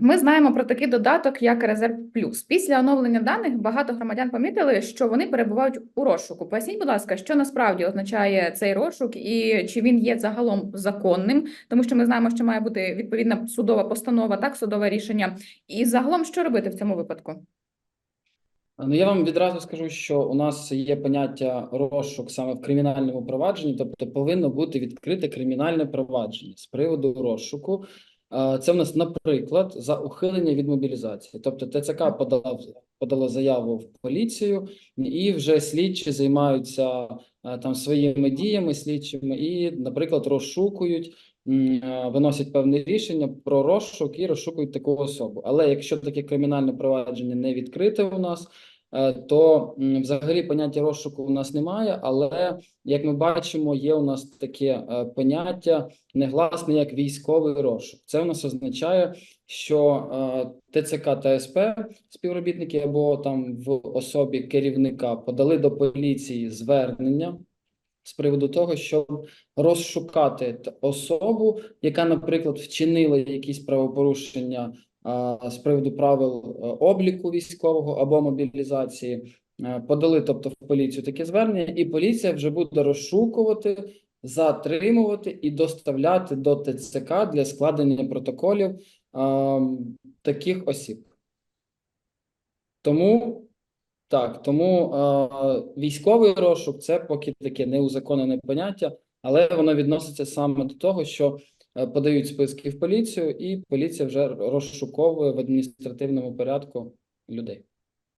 ми знаємо про такий додаток, як Резерв Плюс. Після оновлення даних багато громадян помітили, що вони перебувають у розшуку. Поясніть, будь ласка, що насправді означає цей розшук, і чи він є загалом законним, тому що ми знаємо, що має бути відповідна судова постанова, так судове рішення. І загалом, що робити в цьому випадку? Ну, я вам відразу скажу, що у нас є поняття розшук саме в кримінальному провадженні, тобто повинно бути відкрите кримінальне провадження з приводу розшуку. Е, Це в нас, наприклад, за ухилення від мобілізації. Тобто ТЦК подала, подала заяву в поліцію, і вже слідчі займаються е, там своїми діями слідчими і, наприклад, розшукують, е, виносять певне рішення про розшук і розшукують таку особу. Але якщо таке кримінальне провадження не відкрите у нас, то взагалі поняття розшуку у нас немає. Але як ми бачимо, є у нас таке е, поняття негласне як військовий розшук. Це у нас означає, що е, ТЦК та СП співробітники або там в особі керівника подали до поліції звернення з приводу того, щоб розшукати особу, яка, наприклад, вчинила якісь правопорушення з приводу правил е, обліку військового або мобілізації, Е, подали, тобто в поліцію таке звернення, і поліція вже буде розшукувати, затримувати і доставляти до ТЦК для складення протоколів таких осіб. Тому так, тому військовий розшук це поки таке неузаконене поняття, але воно відноситься саме до того, що подають списки в поліцію, і поліція вже розшуковує в адміністративному порядку людей.